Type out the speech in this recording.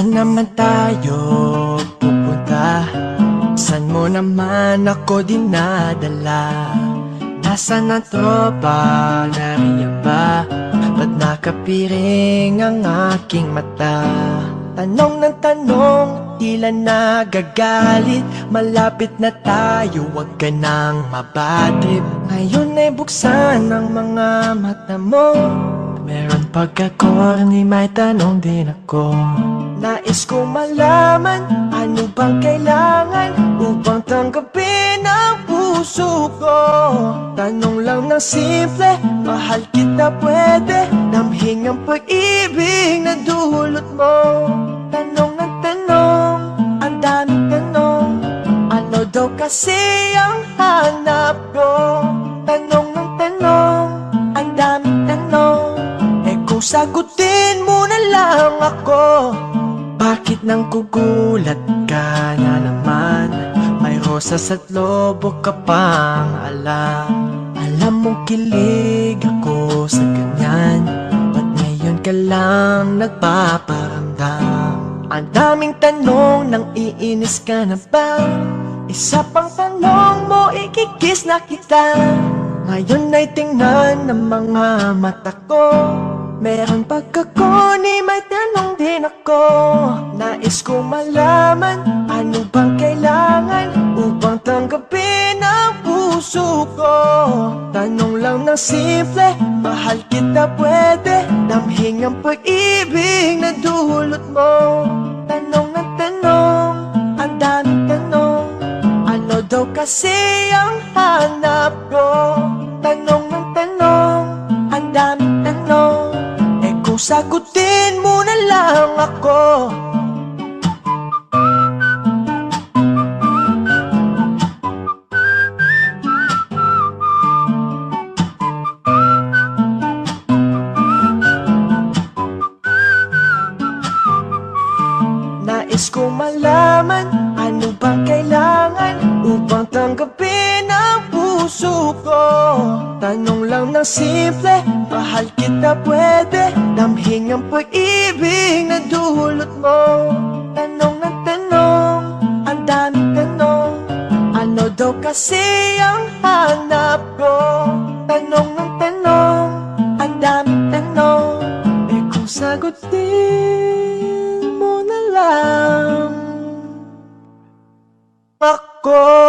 Saan naman tayo pupunta? Saan mo naman ako dinadala? Nasaan ang tropa? Nariyan ba? Ba't nakapiring ang aking mata? Tanong ng tanong, tila nagagalit Malapit na tayo, wag ka nang mabadrip Ngayon ay buksan ang mga mata mo Meron pagka-corny, may tanong din ako Nais ko malaman, ano bang kailangan Upang tanggapin ang puso ko? Tanong lang ng simple, mahal kita pwede Damhing ang pag-ibig na dulot mo. Tanong ng tanong, ang daming tanong Ano daw kasi ang hanap ko? Tanong ng tanong, ang daming tanong Eh kung sagutin mo na lang ako Bakit nang kugulat ka na naman? May rosas at lobo ka pang alam. Alam mong kilig ako sa ganyan. Ba't ngayon ka lang nagpaparamdam? Ang daming tanong nang iinis ka na ba? Isa pang tanong mo ikikis na kita. Ngayon ay tingnan ng mga mata ko Meron pagkakuni, may tanong din ako. Nais ko malaman, ano bang kailangan Upang tanggapin ang puso ko? Tanong lang ng simple, mahal kita pwede Damhing ang pag-ibig na dulot mo. Tanong ng tanong, ang daming tanong. Ano daw kasi ang hanap ko? Tanong ng tanong, sagutin mo na lang ako. Nais ko malaman lang ng simple Mahal kita pwede. Damhing ang pag-ibig na dulot mo. Tanong ng tanong Ang daming tanong. Ano daw kasi ang hanap ko? Tanong ng tanong Ang daming tanong. Eh kung sagutin mo na lang. Ako